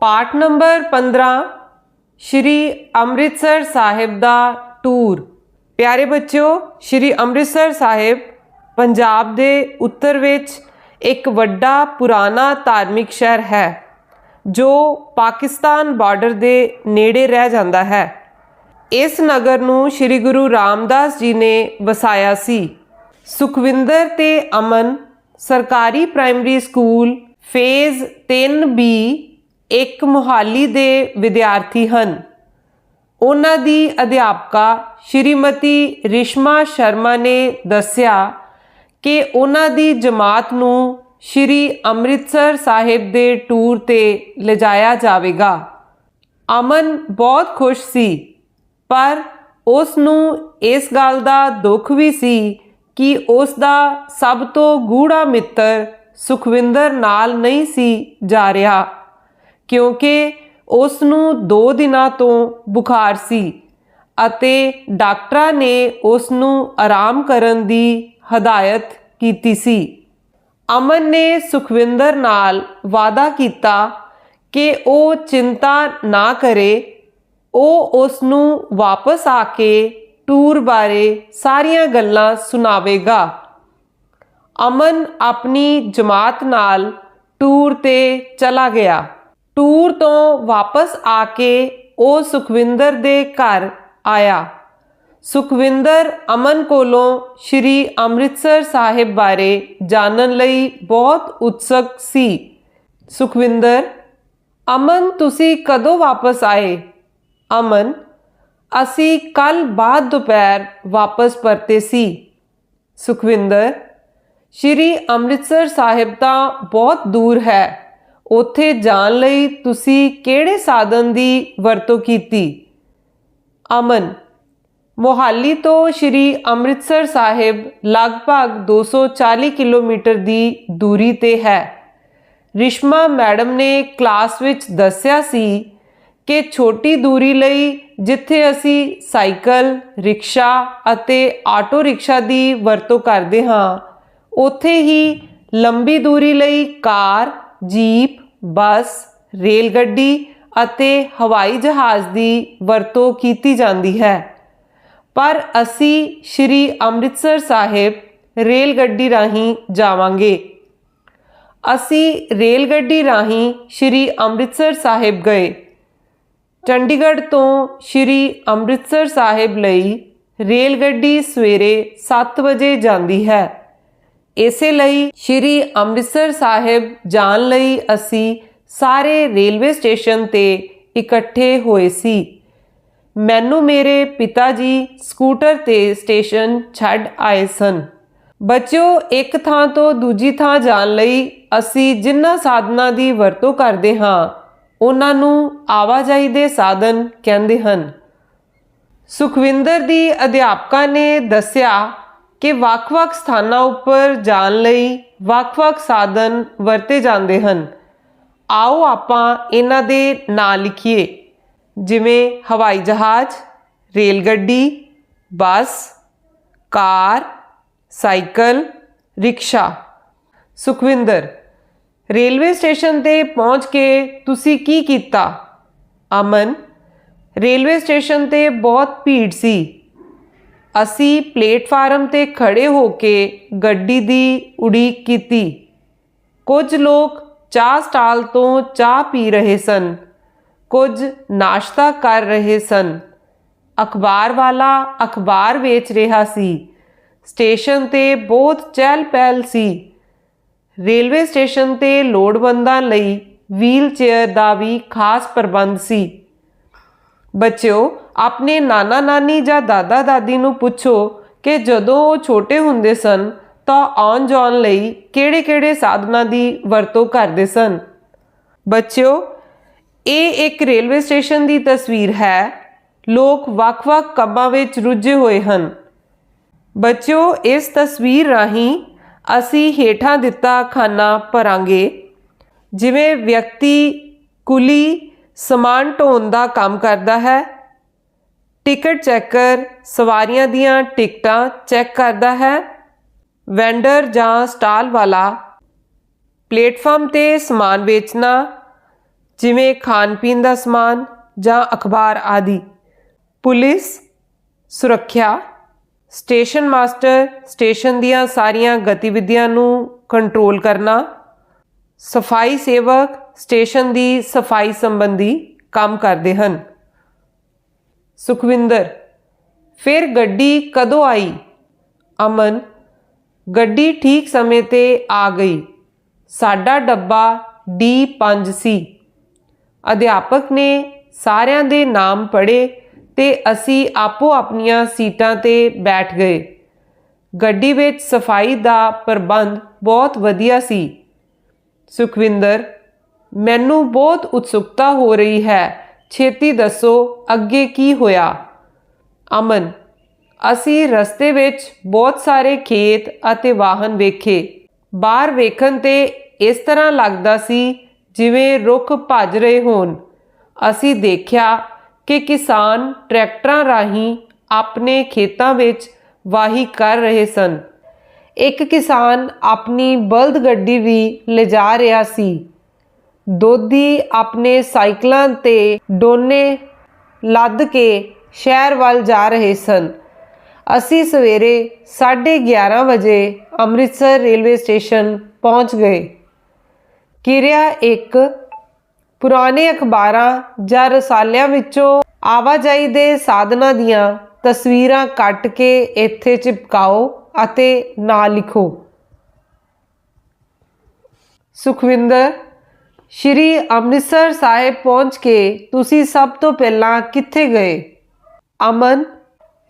ਪਾਠ ਨੰਬਰ 15 ਸ਼੍ਰੀ ਅੰਮ੍ਰਿਤਸਰ ਸਾਹਿਬ ਦਾ ਟੂਰ। ਪਿਆਰੇ ਬੱਚਿਓ, ਸ਼੍ਰੀ ਅੰਮ੍ਰਿਤਸਰ ਸਾਹਿਬ, ਪੰਜਾਬ ਦੇ ਉੱਤਰ ਵਿੱਚ ਇੱਕ ਵੱਡਾ ਪੁਰਾਣਾ ਧਾਰਮਿਕ ਸ਼ਹਿਰ ਹੈ, ਜੋ ਪਾਕਿਸਤਾਨ ਬਾਰਡਰ ਦੇ ਨੇੜੇ ਰਹਿ ਜਾਂਦਾ ਹੈ। ਇਸ ਨਗਰ ਨੂੰ ਸ੍ਰੀ ਗੁਰੂ ਰਾਮਦਾਸ ਜੀ ਨੇ ਵਸਾਇਆ ਸੀ। ਸੁਖਵਿੰਦਰ ਤੇ ਅਮਨ ਸਰਕਾਰੀ ਪ੍ਰਾਇਮਰੀ ਸਕੂਲ ਫੇਜ਼ 3B ਇੱਕ ਮੁਹਾਲੀ ਦੇ ਵਿਦਿਆਰਥੀ ਹਨ। ਉਹਨਾਂ ਦੀ ਅਧਿਆਪਕਾ ਸ਼੍ਰੀਮਤੀ ਰਿਸ਼ਮਾ ਸ਼ਰਮਾ ਨੇ ਦੱਸਿਆ ਕਿ ਉਹਨਾਂ ਦੀ ਜਮਾਤ ਨੂੰ ਸ਼੍ਰੀ ਅੰਮ੍ਰਿਤਸਰ ਸਾਹਿਬ ਦੇ ਟੂਰ ਤੇ ਲਿਜਾਇਆ ਜਾਵੇਗਾ। ਅਮਨ ਬਹੁਤ ਖੁਸ਼ ਸੀ, ਪਰ ਉਸ ਨੂੰ ਇਸ ਗੱਲ ਦਾ ਦੁੱਖ ਵੀ ਸੀ ਕਿ ਉਸ ਦਾ ਸਭ ਤੋਂ ਗੂੜਾ ਮਿੱਤਰ ਸੁਖਵਿੰਦਰ ਨਾਲ ਨਹੀਂ ਸੀ ਜਾ ਰਿਹਾ। ਕਿਉਂਕਿ ਉਸ ਨੂੰ 2 ਦਿਨਾਂ ਤੋਂ ਬੁਖਾਰ ਸੀ ਅਤੇ ਡਾਕਟਰਾਂ ਨੇ ਉਸ ਨੂੰ ਆਰਾਮ ਕਰਨ ਦੀ ਹਦਾਇਤ ਕੀਤੀ ਸੀ। ਅਮਨ ਨੇ ਸੁਖਵਿੰਦਰ ਨਾਲ ਵਾਅਦਾ ਕੀਤਾ ਕਿ ਉਹ ਚਿੰਤਾ ਨਾ ਕਰੇ, ਉਹ ਉਸ ਨੂੰ ਵਾਪਸ ਆ ਕੇ ਟੂਰ ਬਾਰੇ ਸਾਰੀਆਂ ਗੱਲਾਂ ਸੁਣਾਵੇਗਾ। ਅਮਨ ਆਪਣੀ ਜਮਾਤ ਨਾਲ ਟੂਰ ਤੇ ਚਲਾ ਗਿਆ। ਟੂਰ ਤੋਂ ਵਾਪਸ ਆ ਕੇ ਉਹ ਸੁਖਵਿੰਦਰ ਦੇ ਘਰ ਆਇਆ। ਸੁਖਵਿੰਦਰ ਅਮਨ ਕੋਲੋਂ ਸ਼੍ਰੀ ਅੰਮ੍ਰਿਤਸਰ ਸਾਹਿਬ ਬਾਰੇ ਜਾਣਨ ਲਈ ਬਹੁਤ ਉਤਸੁਕ ਸੀ। ਸੁਖਵਿੰਦਰ, ਅਮਨ, ਤੁਸੀਂ ਕਦੋਂ ਵਾਪਸ ਆਏ? ਅਮਨ, ਅਸੀਂ ਕੱਲ ਬਾਅਦ ਦੁਪਹਿਰ ਵਾਪਸ ਪਰਤੇ ਸੀ। ਸੁਖਵਿੰਦਰ, ਸ਼੍ਰੀ ਅੰਮ੍ਰਿਤਸਰ ਸਾਹਿਬ ਤਾਂ ਬਹੁਤ ਦੂਰ ਹੈ। ਉੱਥੇ ਜਾਣ ਲਈ ਤੁਸੀਂ ਕਿਹੜੇ ਸਾਧਨ ਦੀ ਵਰਤੋਂ ਕੀਤੀ? ਅਮਨ, ਮੋਹਾਲੀ ਤੋਂ ਸ਼੍ਰੀ ਅੰਮ੍ਰਿਤਸਰ ਸਾਹਿਬ ਲਗਭਗ 240 ਕਿਲੋਮੀਟਰ ਦੀ ਦੂਰੀ ਤੇ ਹੈ। ਰਿਸ਼ਮਾ ਮੈਡਮ ਨੇ ਕਲਾਸ ਵਿੱਚ ਦੱਸਿਆ ਸੀ ਕਿ ਛੋਟੀ ਦੂਰੀ ਲਈ ਜਿੱਥੇ ਅਸੀਂ ਸਾਈਕਲ, ਰਿਕਸ਼ਾ ਅਤੇ ਆਟੋ ਰਿਕਸ਼ਾ ਦੀ ਵਰਤੋਂ ਕਰਦੇ ਹਾਂ, ਉੱਥੇ ਹੀ ਲੰਬੀ ਦੂਰੀ ਲਈ ਕਾਰ ਜੀਪ, ਬੱਸ ਰੇਲ ਗੱਡੀ ਅਤੇ ਹਵਾਈ ਜਹਾਜ਼ ਦੀ ਵਰਤੋਂ ਕੀਤੀ ਜਾਂਦੀ ਹੈ। ਪਰ ਅਸੀਂ ਸ਼੍ਰੀ ਅੰਮ੍ਰਿਤਸਰ ਸਾਹਿਬ ਰੇਲ ਗੱਡੀ ਰਾਹੀਂ ਜਾਵਾਂਗੇ। ਅਸੀਂ ਰੇਲ ਗੱਡੀ ਰਾਹੀਂ ਸ਼੍ਰੀ ਅੰਮ੍ਰਿਤਸਰ ਸਾਹਿਬ ਗਏ। ਚੰਡੀਗੜ੍ਹ ਤੋਂ ਸ਼੍ਰੀ ਅੰਮ੍ਰਿਤਸਰ ਸਾਹਿਬ ਲਈ ਰੇਲ ਗੱਡੀ ਸਵੇਰੇ 7 ਵਜੇ ਜਾਂਦੀ ਹੈ। ਇਸੇ ਲਈ ਸ਼੍ਰੀ ਅੰਮ੍ਰਿਤਸਰ ਸਾਹਿਬ ਜਾਣ ਲਈ ਅਸੀਂ ਸਾਰੇ ਰੇਲਵੇ ਸਟੇਸ਼ਨ ਤੇ ਇਕੱਠੇ ਹੋਏ ਸੀ। ਮੈਨੂੰ ਮੇਰੇ ਪਿਤਾ ਜੀ ਸਕੂਟਰ ਤੇ ਸਟੇਸ਼ਨ ਛੱਡ ਆਏ ਸਨ। ਬੱਚਿਓ, ਇੱਕ ਥਾਂ ਤੋਂ ਦੂਜੀ ਥਾਂ ਜਾਣ ਲਈ ਅਸੀਂ ਜਿਨ੍ਹਾਂ ਸਾਧਨਾਂ ਦੀ ਵਰਤੋਂ ਕਰਦੇ ਹਾਂ, ਉਹਨਾਂ ਨੂੰ ਆਵਾਜਾਈ ਦੇ ਸਾਧਨ ਕਹਿੰਦੇ ਹਨ। ਸੁਖਵਿੰਦਰ ਦੀ ਅਧਿਆਪਕਾ ਨੇ ਦੱਸਿਆ ਕਿ ਵੱਖ-ਵੱਖ ਸਥਾਨਾਂ ਉੱਪਰ ਜਾਣ ਲਈ ਵੱਖ-ਵੱਖ ਸਾਧਨ ਵਰਤੇ ਜਾਂਦੇ ਹਨ। ਆਓ ਆਪਾਂ ਇਹਨਾਂ ਦੇ ਨਾਂ ਲਿਖੀਏ। ਜਿਵੇਂ ਹਵਾਈ ਜਹਾਜ਼ ਰੇਲ ਗੱਡੀ bus, car, cycle, rickshaw. Sukhwinder, railway station ਤੇ ਪਹੁੰਚ ਕੇ ਤੁਸੀਂ ਕੀ ਕੀਤਾ? ਅਮਨ, ਰੇਲਵੇ ਸਟੇਸ਼ਨ ਤੇ ਬਹੁਤ ਭੀੜ ਸੀ। ਅਸੀਂ ਪਲੇਟਫਾਰਮ ਤੇ ਖੜੇ ਹੋ ਕੇ ਗੱਡੀ ਦੀ ਉਡੀਕ ਕੀਤੀ। ਕੁਝ ਲੋਕ ਚਾਹ ਸਟਾਲ ਤੋਂ ਚਾਹ ਪੀ ਰਹੇ ਸਨ। ਕੁਝ ਨਾਸ਼ਤਾ ਕਰ ਰਹੇ ਸਨ। ਅਖਬਾਰ ਵਾਲਾ ਅਖਬਾਰ ਵੇਚ ਰਿਹਾ ਸੀ। ਸਟੇਸ਼ਨ ਤੇ ਬਹੁਤ ਚਹਿਲ ਪਹਿਲ ਸੀ। ਰੇਲਵੇ ਸਟੇਸ਼ਨ ਤੇ ਲੋੜਵੰਦਾਂ ਲਈ ਵੀਲ ਚੇਅਰ ਦਾ ਵੀ ਖਾਸ ਪ੍ਰਬੰਧ ਸੀ। ਬੱਚਿਓ ਆਪਣੇ ਨਾਨਾ ਨਾਨੀ ਜਾਂ ਦਾਦਾ ਦਾਦੀ ਨੂੰ ਪੁੱਛੋ ਕਿ ਜਦੋਂ ਉਹ ਛੋਟੇ ਹੁੰਦੇ ਸਨ, ਤਾਂ ਆਉਣ ਜਾਣ ਲਈ ਕਿਹੜੇ-ਕਿਹੜੇ ਸਾਧਨਾਂ ਦੀ ਵਰਤੋਂ ਕਰਦੇ ਸਨ? ਬੱਚਿਓ, ਇਹ ਇੱਕ ਰੇਲਵੇ ਸਟੇਸ਼ਨ ਦੀ ਤਸਵੀਰ ਹੈ। ਲੋਕ ਵੱਖ-ਵੱਖ ਕੰਮਾਂ ਵਿੱਚ ਰੁੱਝੇ ਹੋਏ ਹਨ। ਬੱਚਿਓ, ਇਸ ਤਸਵੀਰ ਰਾਹੀਂ ਅਸੀਂ ਹੇਠਾਂ ਦਿੱਤਾ ਖਾਨਾ ਭਰਾਂਗੇ, ਜਿਵੇਂ ਵਿਅਕਤੀ, ਕੁਲੀ, ਸਮਾਨ ਢੋਣ ਦਾ ਕੰਮ ਕਰਦਾ ਹੈ ਟਿਕਟ ਚੈਕਰ ਸਵਾਰੀਆਂ ਦੀਆਂ ਟਿਕਟਾਂ ਚੈੱਕ ਕਰਦਾ ਹੈ। ਵੈਂਡਰ ਜਾਂ ਸਟਾਲ ਵਾਲਾ ਪਲੇਟਫਾਰਮ ਤੇ ਸਮਾਨ ਵੇਚਣਾ, ਜਿਵੇਂ ਖਾਣ ਪੀਣ ਦਾ ਸਮਾਨ ਜਾਂ ਅਖਬਾਰ ਆਦਿ। ਪੁਲਿਸ, ਸੁਰੱਖਿਆ, ਸਟੇਸ਼ਨ ਮਾਸਟਰ, ਸਟੇਸ਼ਨ ਦੀਆਂ ਸਾਰੀਆਂ ਗਤੀਵਿਧੀਆਂ ਨੂੰ ਕੰਟਰੋਲ ਕਰਨਾ, ਸਫ਼ਾਈ ਸੇਵਕ ਸਟੇਸ਼ਨ ਦੀ ਸਫ਼ਾਈ ਸੰਬੰਧੀ ਕੰਮ ਕਰਦੇ ਹਨ। ਸੁਖਵਿੰਦਰ, ਫਿਰ ਗੱਡੀ ਕਦੋਂ ਆਈ? ਅਮਨ, ਗੱਡੀ ਠੀਕ ਸਮੇਂ ਤੇ ਆ ਗਈ। ਸਾਡਾ ਡੱਬਾ D5 ਸੀ। ਅਧਿਆਪਕ ਨੇ ਸਾਰਿਆਂ ਦੇ ਨਾਮ ਪੜ੍ਹੇ ਤੇ ਅਸੀਂ ਆਪੋ ਆਪਣੀਆਂ ਸੀਟਾਂ ਤੇ ਬੈਠ ਗਏ। ਗੱਡੀ ਵਿੱਚ ਸਫ਼ਾਈ ਦਾ ਪ੍ਰਬੰਧ ਬਹੁਤ ਵਧੀਆ ਸੀ। ਸੁਖਵਿੰਦਰ, ਮੈਨੂੰ ਬਹੁਤ ਉਤਸੁਕਤਾ ਹੋ ਰਹੀ ਹੈ ਛੇਤੀ ਦੱਸੋ ਅੱਗੇ ਕੀ ਹੋਇਆ? ਅਮਨ, ਅਸੀਂ ਰਸਤੇ ਵਿੱਚ ਬਹੁਤ ਸਾਰੇ ਖੇਤ ਅਤੇ ਵਾਹਨ ਵੇਖੇ। ਬਾਹਰ ਵੇਖਣ ਤੇ ਇਸ ਤਰ੍ਹਾਂ ਲੱਗਦਾ ਸੀ ਜਿਵੇਂ ਰੁੱਖ ਭੱਜ ਰਹੇ ਹੋਣ। ਅਸੀਂ ਦੇਖਿਆ ਕਿ ਕਿਸਾਨ ਟਰੈਕਟਰਾਂ ਰਾਹੀਂ ਆਪਣੇ ਖੇਤਾਂ ਵਿੱਚ ਵਾਹੀ ਕਰ ਰਹੇ ਸਨ। ਇੱਕ ਕਿਸਾਨ ਆਪਣੀ ਬਲਦ ਗੱਡੀ ਵੀ ਲਿਜਾ ਰਿਹਾ ਸੀ। ਦੋਧੀ ਆਪਣੇ ਸਾਈਕਲਾਂ ਤੇ ਡੋਨੇ ਲੱਦ ਕੇ ਸ਼ਹਿਰ ਵੱਲ ਜਾ ਰਹੇ ਸਨ। ਅਸੀਂ ਸਵੇਰੇ 11:30 ਵਜੇ ਅੰਮ੍ਰਿਤਸਰ ਰੇਲਵੇ ਸਟੇਸ਼ਨ ਪਹੁੰਚ ਗਏ। ਕਿਰਿਆ ਇੱਕ, ਪੁਰਾਣੇ ਅਖਬਾਰਾਂ ਜਾਂ ਰਸਾਲਿਆਂ ਵਿੱਚੋਂ ਆਵਾਜਾਈ ਦੇ ਸਾਧਨਾਂ ਦੀਆਂ ਤਸਵੀਰਾਂ ਕੱਟ ਕੇ ਇੱਥੇ ਚਿਪਕਾਓ ਅਤੇ ਨਾਂ ਲਿਖੋ। ਸੁਖਵਿੰਦਰ ਸ਼੍ਰੀ ਅੰਮ੍ਰਿਤਸਰ ਸਾਹਿਬ ਪਹੁੰਚ ਕੇ ਤੁਸੀਂ ਸਭ ਤੋਂ ਪਹਿਲਾਂ ਕਿੱਥੇ ਗਏ? ਅਮਨ,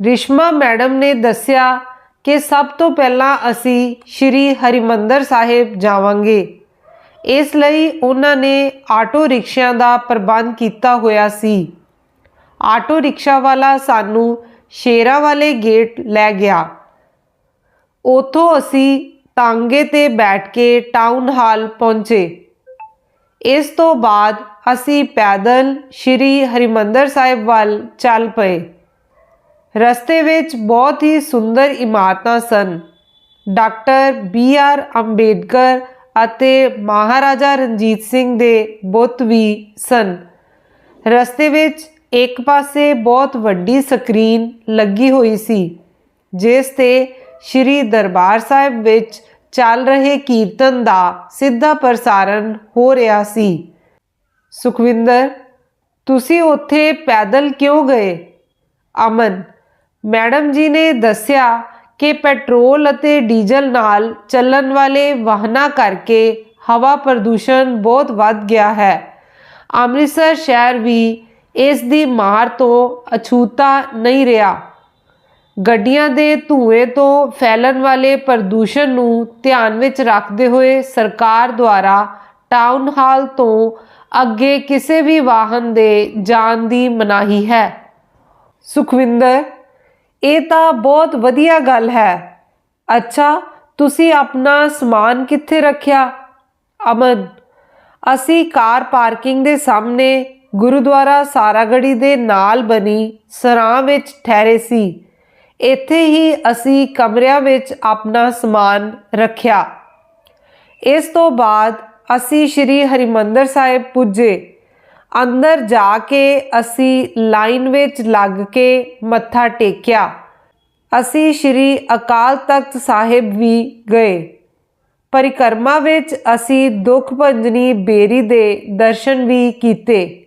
ਰਿਸ਼ਮਾ ਮੈਡਮ ਨੇ ਦੱਸਿਆ ਕਿ ਸਭ ਤੋਂ ਪਹਿਲਾਂ ਅਸੀਂ ਸ਼੍ਰੀ ਹਰਿਮੰਦਰ ਸਾਹਿਬ ਜਾਵਾਂਗੇ। ਇਸ ਲਈ ਉਹਨਾਂ ਨੇ ਆਟੋ ਰਿਕਸ਼ਿਆਂ ਦਾ ਪ੍ਰਬੰਧ ਕੀਤਾ ਹੋਇਆ ਸੀ। ਆਟੋ ਰਿਕਸ਼ਾ ਵਾਲਾ ਸਾਨੂੰ ਸ਼ੇਰਾਂ ਵਾਲੇ ਗੇਟ ਲੈ ਗਿਆ। ਉਥੋਂ ਅਸੀਂ ਤਾਂਗੇ ਤੇ ਬੈਠ ਕੇ ਟਾਊਨ ਹਾਲ ਪਹੁੰਚੇ। ਇਸ ਤੋਂ ਬਾਅਦ ਅਸੀਂ ਪੈਦਲ ਸ਼੍ਰੀ ਹਰਿਮੰਦਰ ਸਾਹਿਬ ਵੱਲ ਚੱਲ ਪਏ। ਰਸਤੇ ਵਿੱਚ ਬਹੁਤ ਹੀ ਸੁੰਦਰ ਇਮਾਰਤਾਂ ਸਨ। ਡਾਕਟਰ ਬੀ ਆਰ ਅੰਬੇਡਕਰ ਅਤੇ ਮਹਾਰਾਜਾ ਰਣਜੀਤ ਸਿੰਘ ਦੇ ਬੁੱਤ ਵੀ ਸਨ। ਰਸਤੇ ਵਿੱਚ ਇੱਕ ਪਾਸੇ ਬਹੁਤ ਵੱਡੀ ਸਕਰੀਨ ਲੱਗੀ ਹੋਈ ਸੀ, ਜਿਸ ਤੇ ਸ਼੍ਰੀ ਦਰਬਾਰ ਸਾਹਿਬ ਵਿੱਚ ਚੱਲ ਰਹੇ ਕੀਰਤਨ ਦਾ ਸਿੱਧਾ ਪ੍ਰਸਾਰਣ ਹੋ ਰਿਹਾ ਸੀ। ਸੁਖਵਿੰਦਰ, ਤੁਸੀਂ ਉੱਥੇ ਪੈਦਲ ਕਿਉਂ ਗਏ? ਅਮਨ, ਮੈਡਮ ਜੀ ਨੇ ਦੱਸਿਆ ਕਿ ਪੈਟਰੋਲ ਅਤੇ ਡੀਜ਼ਲ ਨਾਲ ਚੱਲਣ ਵਾਲੇ ਵਾਹਨਾਂ ਕਰਕੇ ਹਵਾ ਪ੍ਰਦੂਸ਼ਣ ਬਹੁਤ ਵੱਧ ਗਿਆ ਹੈ। ਅੰਮ੍ਰਿਤਸਰ ਸ਼ਹਿਰ ਵੀ ਇਸ ਦੀ ਮਾਰ ਤੋਂ ਅਛੂਤਾ ਨਹੀਂ ਰਿਹਾ। ਗੱਡੀਆਂ ਦੇ ਧੂਏ ਤੋਂ ਫੈਲਣ ਵਾਲੇ ਪ੍ਰਦੂਸ਼ਣ ਨੂੰ ਧਿਆਨ ਵਿੱਚ ਰੱਖਦੇ ਹੋਏ ਸਰਕਾਰ ਦੁਆਰਾ ਟਾਊਨ ਹਾਲ ਤੋਂ ਅੱਗੇ ਕਿਸੇ ਵੀ ਵਾਹਨ ਦੇ ਜਾਣ ਦੀ ਮਨਾਹੀ ਹੈ। ਸੁਖਵਿੰਦਰ, ਇਹ ਤਾਂ ਬਹੁਤ ਵਧੀਆ ਗੱਲ ਹੈ। ਅੱਛਾ, ਤੁਸੀਂ ਆਪਣਾ ਸਮਾਨ ਕਿੱਥੇ ਰੱਖਿਆ? ਅਮਨ, ਅਸੀਂ ਕਾਰ ਪਾਰਕਿੰਗ ਦੇ ਸਾਹਮਣੇ ਗੁਰਦੁਆਰਾ ਸਾਰਾਗੜੀ ਦੇ ਨਾਲ ਬਣੀ ਸਰਾਂ ਵਿੱਚ ਠਹਿਰੇ ਸੀ। ਇੱਥੇ ਹੀ ਅਸੀਂ ਕਮਰਿਆਂ ਵਿੱਚ ਆਪਣਾ ਸਮਾਨ ਰੱਖਿਆ। ਇਸ ਤੋਂ ਬਾਅਦ ਅਸੀਂ ਸ਼੍ਰੀ ਹਰਿਮੰਦਰ ਸਾਹਿਬ ਪੁੱਜੇ। ਅੰਦਰ ਜਾ ਕੇ ਅਸੀਂ ਲਾਈਨ ਵਿੱਚ ਲੱਗ ਕੇ ਮੱਥਾ ਟੇਕਿਆ। ਅਸੀਂ ਸ਼੍ਰੀ ਅਕਾਲ ਤਖਤ ਸਾਹਿਬ ਵੀ ਗਏ। ਪਰਿਕਰਮਾ ਵਿੱਚ ਅਸੀਂ ਦੁੱਖ ਭੰਜਨੀ ਬੇਰੀ ਦੇ ਦਰਸ਼ਨ ਵੀ ਕੀਤੇ।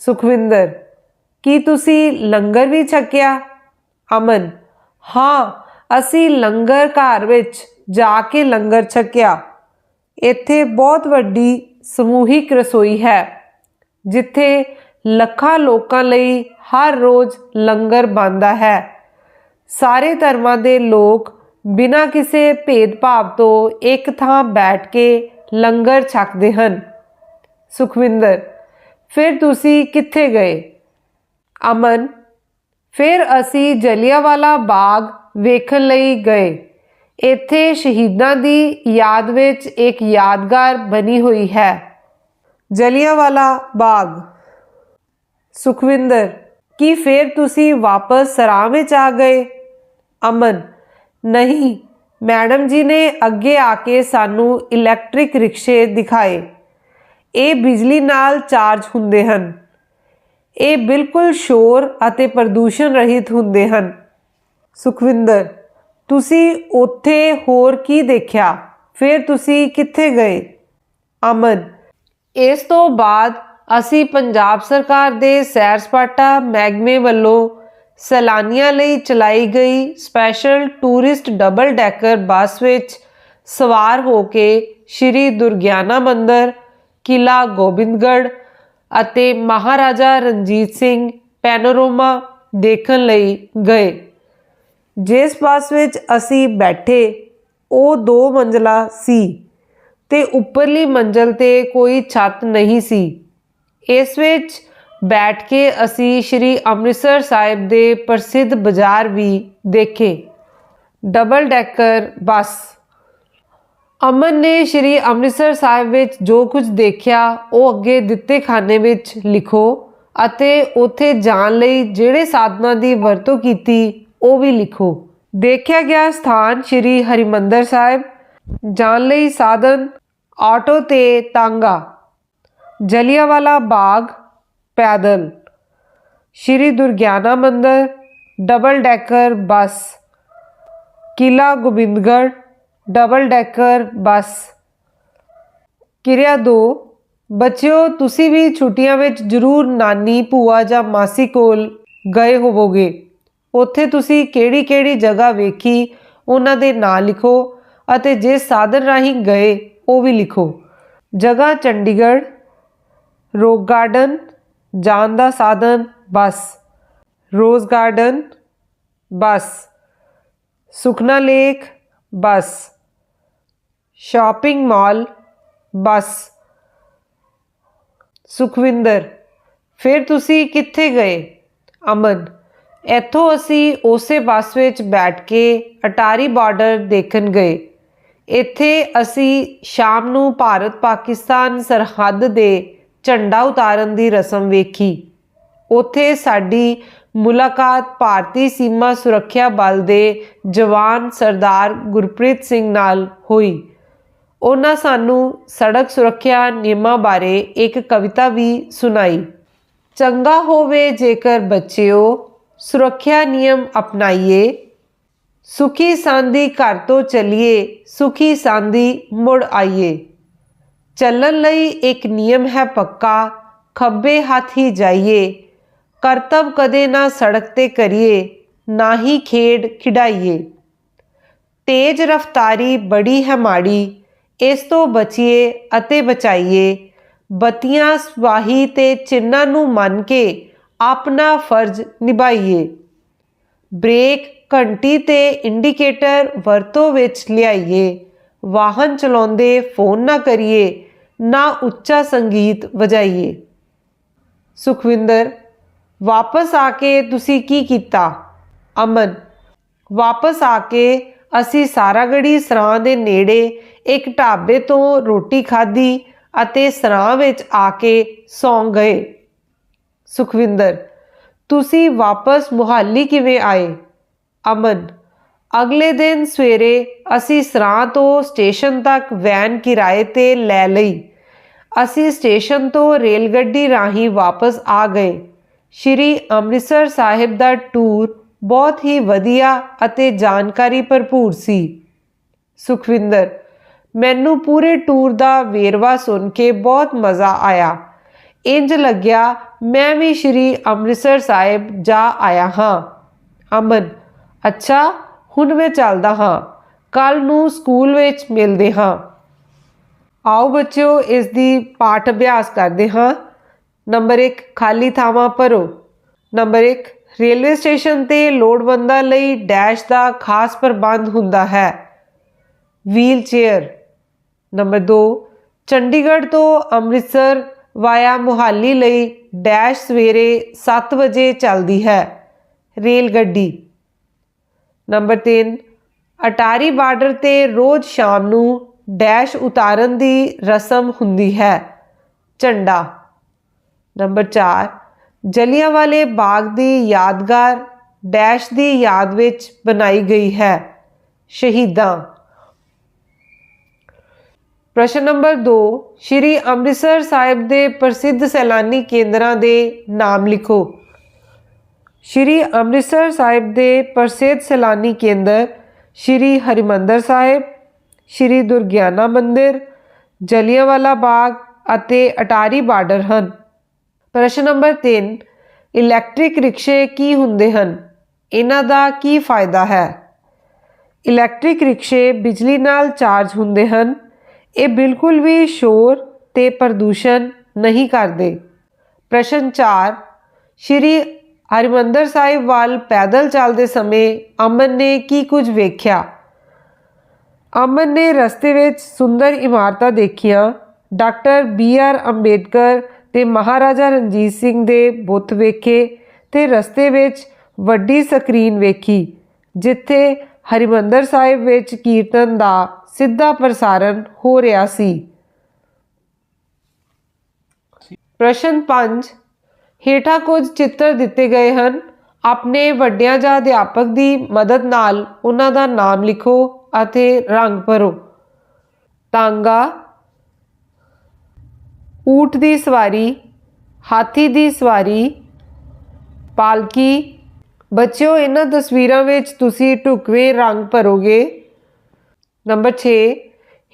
ਸੁਖਵਿੰਦਰ, ਕੀ ਤੁਸੀਂ ਲੰਗਰ ਵੀ ਛਕਿਆ? ਅਮਨ ਹਾਂ, ਅਸੀਂ ਲੰਗਰ ਘਰ ਵਿੱਚ ਜਾ ਕੇ ਲੰਗਰ ਛਕਿਆ। ਇੱਥੇ ਬਹੁਤ ਵੱਡੀ ਸਮੂਹਿਕ ਰਸੋਈ ਹੈ, ਜਿੱਥੇ ਲੱਖਾਂ ਲੋਕਾਂ ਲਈ ਹਰ ਰੋਜ਼ ਲੰਗਰ ਬਣਦਾ ਹੈ। ਸਾਰੇ ਧਰਮਾਂ ਦੇ ਲੋਕ ਬਿਨਾਂ ਕਿਸੇ ਭੇਦਭਾਵ ਤੋਂ ਇੱਕ ਥਾਂ ਬੈਠ ਕੇ ਲੰਗਰ ਛਕਦੇ ਹਨ। ਸੁਖਵਿੰਦਰ, ਫਿਰ ਤੁਸੀਂ ਕਿੱਥੇ ਗਏ? ਅਮਨ ਫਿਰ ਅਸੀਂ ਜਲਿਆਂਵਾਲਾ ਬਾਗ ਵੇਖਣ ਲਈ ਗਏ। ਇੱਥੇ ਸ਼ਹੀਦਾਂ ਦੀ ਯਾਦ ਵਿੱਚ ਇੱਕ ਯਾਦਗਾਰ ਬਣੀ ਹੋਈ ਹੈ। ਜਲਿਆਂਵਾਲਾ ਬਾਗ। ਸੁਖਵਿੰਦਰ, ਕੀ ਫਿਰ ਤੁਸੀਂ ਵਾਪਸ ਸਰਾਂ ਵਿੱਚ ਆ ਗਏ? ਅਮਨ, ਨਹੀਂ, ਮੈਡਮ ਜੀ ਨੇ ਅੱਗੇ ਆ ਕੇ ਸਾਨੂੰ ਇਲੈਕਟ੍ਰਿਕ ਰਿਕਸ਼ੇ ਦਿਖਾਏ। ਇਹ ਬਿਜਲੀ ਨਾਲ ਚਾਰਜ ਹੁੰਦੇ ਹਨ। ਇਹ ਬਿਲਕੁਲ ਸ਼ੋਰ ਅਤੇ ਪ੍ਰਦੂਸ਼ਣ ਰਹਿਤ ਹੁੰਦੇ ਹਨ। ਸੁਖਵਿੰਦਰ, ਤੁਸੀਂ ਉੱਥੇ ਹੋਰ ਕੀ ਦੇਖਿਆ? ਫਿਰ ਤੁਸੀਂ ਕਿੱਥੇ ਗਏ? ਅਮਨ, ਇਸ ਤੋਂ ਬਾਅਦ ਅਸੀਂ ਪੰਜਾਬ ਸਰਕਾਰ ਦੇ ਸੈਰ ਸਪਾਟਾ ਮਹਿਕਮੇ ਵੱਲੋਂ ਸੈਲਾਨੀਆਂ ਲਈ ਚਲਾਈ ਗਈ special tourist double decker bus ਵਿੱਚ ਸਵਾਰ ਹੋ ਕੇ ਸ਼੍ਰੀ ਦੁਰਗਿਆਨਾ ਮੰਦਰ ਕਿਲਾ ਗੋਬਿੰਦਗੜ੍ਹ ਅਤੇ ਮਹਾਰਾਜਾ ਰਣਜੀਤ ਸਿੰਘ ਪੈਨੋਰਮਾ ਦੇਖਣ ਲਈ ਗਏ। ਜਿਸ ਬੱਸ ਵਿੱਚ ਅਸੀਂ ਬੈਠੇ, ਉਹ ਦੋ ਮੰਜ਼ਲਾ ਸੀ ਤੇ ਉੱਪਰਲੀ ਮੰਜ਼ਲ ਤੇ ਕੋਈ ਛੱਤ ਨਹੀਂ ਸੀ। ਇਸ ਵਿੱਚ ਬੈਠ ਕੇ ਅਸੀਂ ਸ਼੍ਰੀ ਅੰਮ੍ਰਿਤਸਰ ਸਾਹਿਬ ਦੇ ਪ੍ਰਸਿੱਧ ਬਾਜ਼ਾਰ ਵੀ ਦੇਖੇ। ਡਬਲ ਡੈਕਰ ਬੱਸ ਅਮਨ ਨੇ ਸ਼੍ਰੀ ਅੰਮ੍ਰਿਤਸਰ ਸਾਹਿਬ ਵਿੱਚ ਜੋ ਕੁਝ ਦੇਖਿਆ, ਉਹ ਅੱਗੇ ਦਿੱਤੇ ਖਾਨੇ ਵਿੱਚ ਲਿਖੋ ਅਤੇ ਉੱਥੇ ਜਾਣ ਲਈ ਜਿਹੜੇ ਸਾਧਨਾਂ ਦੀ ਵਰਤੋਂ ਕੀਤੀ, ਉਹ ਵੀ ਲਿਖੋ। ਦੇਖਿਆ ਗਿਆ ਸਥਾਨ ਸ਼੍ਰੀ ਹਰਿਮੰਦਰ ਸਾਹਿਬ। ਜਾਣ ਲਈ ਸਾਧਨ, ਆਟੋ ਤੇ ਤਾਂਗਾ। ਜਲਿਆਂਵਾਲਾ ਬਾਗ, ਪੈਦਲ। ਸ਼੍ਰੀ ਦੁਰਗਿਆਨਾ ਮੰਦਰ ਡਬਲ ਡੈਕਰ ਬੱਸ। ਕਿਲਾ ਗੋਬਿੰਦਗੜ੍ਹ। ਡਬਲ ਡੈਕਰ ਬੱਸ। ਕਿਰਿਆ 2 ਬੱਚਿਓ, ਤੁਸੀਂ ਵੀ ਛੁੱਟੀਆਂ ਵਿੱਚ ਜ਼ਰੂਰ ਨਾਨੀ, ਭੂਆ ਜਾਂ ਮਾਸੀ ਕੋਲ ਗਏ ਹੋਵੋਗੇ। ਉੱਥੇ ਤੁਸੀਂ ਕਿਹੜੀ-ਕਿਹੜੀ ਜਗ੍ਹਾ ਵੇਖੀ, ਉਹਨਾਂ ਦੇ ਨਾਂ ਲਿਖੋ ਅਤੇ ਜਿਸ ਸਾਧਨ ਰਾਹੀਂ ਗਏ, ਉਹ ਵੀ ਲਿਖੋ। ਜਗ੍ਹਾ ਚੰਡੀਗੜ੍ਹ, ਰੋਕ ਗਾਰਡਨ, ਜਾਣ ਦਾ ਸਾਧਨ, bus. Rose garden, bus. Sukhna lake bus. Shopping mall, bus. Sukhwinder, ਫਿਰ ਤੁਸੀਂ ਕਿੱਥੇ ਗਏ? ਅਮਨ, ਇੱਥੋਂ ਅਸੀਂ ਉਸੇ ਬੱਸ ਵਿੱਚ ਬੈਠ ਕੇ ਅਟਾਰੀ ਬਾਰਡਰ ਦੇਖਣ ਗਏ। ਇੱਥੇ ਅਸੀਂ ਸ਼ਾਮ ਨੂੰ ਭਾਰਤ ਪਾਕਿਸਤਾਨ ਸਰਹੱਦ ਦੇ ਝੰਡਾ ਉਤਾਰਨ ਦੀ ਰਸਮ ਵੇਖੀ। ਉੱਥੇ ਸਾਡੀ ਮੁਲਾਕਾਤ ਭਾਰਤੀ ਸੀਮਾ ਸੁਰੱਖਿਆ ਬਲ ਦੇ ਜਵਾਨ ਸਰਦਾਰ ਗੁਰਪ੍ਰੀਤ ਸਿੰਘ ਨਾਲ ਹੋਈ। ਉਹਨਾਂ ਸਾਨੂੰ ਸੜਕ ਸੁਰੱਖਿਆ ਨਿਯਮਾਂ ਬਾਰੇ ਇੱਕ ਕਵਿਤਾ ਵੀ ਸੁਣਾਈ। ਚੰਗਾ ਹੋਵੇ ਜੇਕਰ ਬੱਚਿਓ, ਸੁਰੱਖਿਆ ਨਿਯਮ ਅਪਣਾਈਏ। ਸੁਖੀ ਸਾਂਦੀ ਘਰ ਤੋਂ ਚਲੀਏ, ਸੁਖੀ ਸਾਂਦੀ ਮੁੜ ਆਈਏ। ਚੱਲਣ ਲਈ ਇੱਕ ਨਿਯਮ ਹੈ ਪੱਕਾ, ਖੱਬੇ ਹੱਥ ਹੀ ਜਾਈਏ। ਕਰਤਵ ਕਦੇ ਨਾ ਸੜਕ ਤੇ ਕਰੀਏ, ਨਾ ਹੀ ਖੇਡ ਖਿਡਾਈਏ। ਤੇਜ਼ ਰਫ਼ਤਾਰੀ ਬੜੀ ਹੈ ਮਾੜੀ, ਇਸ ਤੋਂ ਬਚੀਏ ਅਤੇ ਬਚਾਈਏ। ਬਤੀਆਂ ਸਵਾਹੀ ਤੇ ਚਿੰਨਾਂ ਨੂੰ ਮੰਨ ਕੇ ਆਪਣਾ ਫਰਜ਼ ਨਿਭਾਈਏ। ਬ੍ਰੇਕ ਘੰਟੀ ਤੇ ਇੰਡੀਕੇਟਰ ਵਰਤੋਂ ਵਿੱਚ ਲਿਆਈਏ। ਵਾਹਨ ਚਲਾਉਂਦੇ ਫੋਨ ਨਾ ਕਰੀਏ, ਨਾ ਉੱਚਾ ਸੰਗੀਤ ਵਜਾਈਏ। ਸੁਖਵਿੰਦਰ ਵਾਪਸ ਆ ਕੇ ਤੁਸੀਂ ਕੀ ਕੀਤਾ? ਅਮਨ, ਵਾਪਸ ਆ ਕੇ ਅਸੀਂ ਸਾਰਾਗੜੀ ਸਰਾਂ ਦੇ ਨੇੜੇ ਇੱਕ ਢਾਬੇ ਤੋਂ ਰੋਟੀ ਖਾਧੀ ਅਤੇ ਸਰਾਂ ਵਿੱਚ ਆ ਕੇ ਸੌਂ ਗਏ। ਸੁਖਵਿੰਦਰ, ਤੁਸੀਂ ਵਾਪਸ ਮੁਹਾਲੀ ਕਿਵੇਂ ਆਏ? ਅਮਨ, ਅਗਲੇ ਦਿਨ ਸਵੇਰੇ ਅਸੀਂ ਸਰਾਂ ਤੋਂ ਸਟੇਸ਼ਨ ਤੱਕ ਵੈਨ ਕਿਰਾਏ ਤੇ ਲੈ ਲਈ। ਅਸੀਂ ਸਟੇਸ਼ਨ ਤੋਂ ਰੇਲ ਗੱਡੀ ਰਾਹੀਂ ਵਾਪਸ ਆ ਗਏ। ਸ਼੍ਰੀ ਅੰਮ੍ਰਿਤਸਰ ਸਾਹਿਬ ਦਾ ਟੂਰ ਬਹੁਤ ਹੀ ਵਧੀਆ ਅਤੇ ਜਾਣਕਾਰੀ ਭਰਪੂਰ ਸੀ। ਸੁਖਵਿੰਦਰ, ਮੈਨੂੰ ਪੂਰੇ ਟੂਰ ਦਾ ਵੇਰਵਾ ਸੁਣ ਕੇ ਬਹੁਤ ਮਜ਼ਾ ਆਇਆ। ਇੰਜ ਲੱਗਿਆ ਮੈਂ ਵੀ ਸ਼੍ਰੀ ਅੰਮ੍ਰਿਤਸਰ ਸਾਹਿਬ ਜਾ ਆਇਆ ਹਾਂ। ਅਮਨ, ਅੱਛਾ, ਹੁਣ ਮੈਂ ਚੱਲਦਾ ਹਾਂ। ਕੱਲ ਨੂੰ ਸਕੂਲ ਵਿੱਚ ਮਿਲਦੇ ਹਾਂ। ਆਓ ਬੱਚਿਓ, ਇਸ ਦੀ ਪਾਠ ਅਭਿਆਸ ਕਰਦੇ ਹਾਂ। ਨੰਬਰ 1 ਖਾਲੀ ਥਾਵਾਂ ਭਰੋ। ਨੰਬਰ 1 ਰੇਲਵੇ ਸਟੇਸ਼ਨ ਤੇ ਲੋੜਵੰਦਾਂ ਲਈ ਡੈਸ਼ ਦਾ ਖਾਸ ਪ੍ਰਬੰਧ ਹੁੰਦਾ ਹੈ। Wheel chair. ਨੰਬਰ 2 ਚੰਡੀਗੜ੍ਹ ਤੋਂ ਅੰਮ੍ਰਿਤਸਰ ਵਾਇਆ ਮੁਹਾਲੀ ਲਈ ਡੈਸ਼ ਸਵੇਰੇ 7 ਵਜੇ ਚੱਲਦੀ ਹੈ। ਰੇਲ ਗੱਡੀ। ਨੰਬਰ 3 ਅਟਾਰੀ ਬਾਰਡਰ ਤੇ ਰੋਜ਼ ਸ਼ਾਮ ਨੂੰ ਡੈਸ਼ ਉਤਾਰਨ ਦੀ ਰਸਮ ਹੁੰਦੀ ਹੈ। ਝੰਡਾ। ਨੰਬਰ 4 ਜਲਿਆਂਵਾਲੇ ਬਾਗ ਦੀ ਯਾਦਗਾਰ ਡੈਸ਼ ਦੀ ਯਾਦ ਵਿੱਚ ਬਣਾਈ ਗਈ ਹੈ। ਸ਼ਹੀਦਾਂ। ਪ੍ਰਸ਼ਨ ਨੰਬਰ 2 ਸ਼੍ਰੀ ਅੰਮ੍ਰਿਤਸਰ ਸਾਹਿਬ ਦੇ ਪ੍ਰਸਿੱਧ ਸੈਲਾਨੀ ਕੇਂਦਰਾਂ ਦੇ ਨਾਮ ਲਿਖੋ। ਸ਼੍ਰੀ ਅੰਮ੍ਰਿਤਸਰ ਸਾਹਿਬ ਦੇ ਪ੍ਰਸਿੱਧ ਸੈਲਾਨੀ ਕੇਂਦਰ ਸ਼੍ਰੀ ਹਰਿਮੰਦਰ ਸਾਹਿਬ, ਸ਼੍ਰੀ ਦੁਰਗਿਆਨਾ ਮੰਦਿਰ, ਜਲਿਆਂਵਾਲਾ ਬਾਗ ਅਤੇ ਅਟਾਰੀ ਬਾਰਡਰ ਹਨ। ਪ੍ਰਸ਼ਨ ਨੰਬਰ 3 ਇਲੈਕਟ੍ਰਿਕ ਰਿਕਸ਼ੇ ਕੀ ਹੁੰਦੇ ਹਨ? ਇਹਨਾਂ ਦਾ ਕੀ ਫਾਇਦਾ ਹੈ? ਇਲੈਕਟ੍ਰਿਕ ਰਿਕਸ਼ੇ ਬਿਜਲੀ ਨਾਲ ਚਾਰਜ ਹੁੰਦੇ ਹਨ। ਇਹ ਬਿਲਕੁਲ ਵੀ ਸ਼ੋਰ ਤੇ ਪ੍ਰਦੂਸ਼ਣ ਨਹੀਂ ਕਰਦੇ। ਪ੍ਰਸ਼ਨ 4 ਸ਼੍ਰੀ ਹਰਿਮੰਦਰ ਸਾਹਿਬ ਵੱਲ ਪੈਦਲ ਚੱਲਦੇ ਸਮੇਂ ਅਮਨ ਨੇ ਕੀ ਕੁਝ ਵੇਖਿਆ? ਅਮਨ ਨੇ ਰਸਤੇ ਵਿੱਚ ਸੁੰਦਰ ਇਮਾਰਤਾਂ ਦੇਖੀਆਂ। ਡਾਕਟਰ ਬੀ ਆਰ ਅੰਬੇਡਕਰ ਤੇ ਮਹਾਰਾਜਾ ਰਣਜੀਤ ਸਿੰਘ ਦੇ ਬੁੱਤ ਵੇਖੇ ਤੇ ਰਸਤੇ ਵਿੱਚ ਵੱਡੀ ਸਕਰੀਨ ਵੇਖੀ, ਜਿੱਥੇ ਹਰਿਮੰਦਰ ਸਾਹਿਬ ਵਿੱਚ ਕੀਰਤਨ ਦਾ ਸਿੱਧਾ ਪ੍ਰਸਾਰਣ ਹੋ ਰਿਹਾ ਸੀ। ਪ੍ਰਸ਼ਨ 5 ਹੇਠਾਂ ਕੁਝ ਚਿੱਤਰ ਦਿੱਤੇ ਗਏ ਹਨ। ਆਪਣੇ ਵੱਡਿਆਂ ਜਾਂ ਅਧਿਆਪਕ ਦੀ ਮਦਦ ਨਾਲ ਉਹਨਾਂ ਦਾ ਨਾਮ ਲਿਖੋ ਅਤੇ ਰੰਗ ਭਰੋ। ਤਾਂਗਾ ਊਠ ਦੀ ਸਵਾਰੀ, ਹਾਥੀ ਦੀ ਸਵਾਰੀ, ਪਾਲਕੀ। ਬੱਚਿਓ, ਇਹਨਾਂ ਤਸਵੀਰਾਂ ਵਿੱਚ ਤੁਸੀਂ ਢੁਕਵੇਂ ਰੰਗ ਭਰੋਗੇ। ਨੰਬਰ 6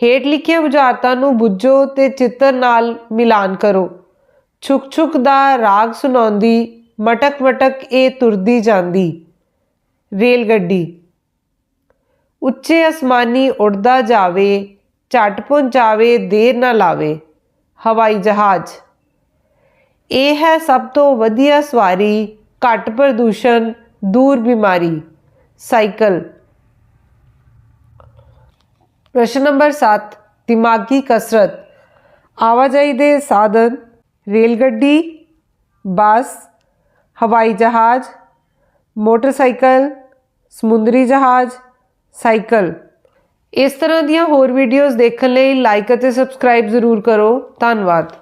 ਹੇਠ ਲਿਖੀਆਂ ਬੁਝਾਰਤਾਂ ਨੂੰ ਬੁੱਝੋ ਤੇ ਚਿੱਤਰ ਨਾਲ ਮਿਲਾਨ ਕਰੋ। ਛੁਕ ਛੁਕ ਦਾ ਰਾਗ ਸੁਣਾਉਂਦੀ, ਮਟਕ ਮਟਕ ਇਹ ਤੁਰਦੀ ਜਾਂਦੀ। ਰੇਲ ਗੱਡੀ। ਉੱਚੇ ਅਸਮਾਨੀ ਉੜਦਾ ਜਾਵੇ, ਝਟ ਪਹੁੰਚਾਵੇ, ਦੇਰ ਨਾ ਲਾਵੇ। ਹਵਾਈ ਜਹਾਜ਼। ਇਹ ਹੈ ਸਭ ਤੋਂ ਵਧੀਆ ਸਵਾਰੀ, ਘੱਟ ਪ੍ਰਦੂਸ਼ਣ, ਦੂਰ ਬਿਮਾਰੀ। ਸਾਈਕਲ। ਪ੍ਰਸ਼ਨ ਨੰਬਰ 7 ਦਿਮਾਗੀ ਕਸਰਤ। ਆਵਾਜਾਈ ਦੇ ਸਾਧਨ ਰੇਲ ਗੱਡੀ ਬੱਸ, ਹਵਾਈ ਜਹਾਜ਼, ਮੋਟਰਸਾਈਕਲ, ਸਮੁੰਦਰੀ ਜਹਾਜ਼, ਸਾਈਕਲ। ਇਸ ਤਰ੍ਹਾਂ ਦੀਆਂ ਹੋਰ ਵੀਡੀਓਜ਼ ਦੇਖਣ ਲਈ ਲਾਈਕ ਅਤੇ ਸਬਸਕ੍ਰਾਈਬ ਜ਼ਰੂਰ ਕਰੋ। ਧੰਨਵਾਦ।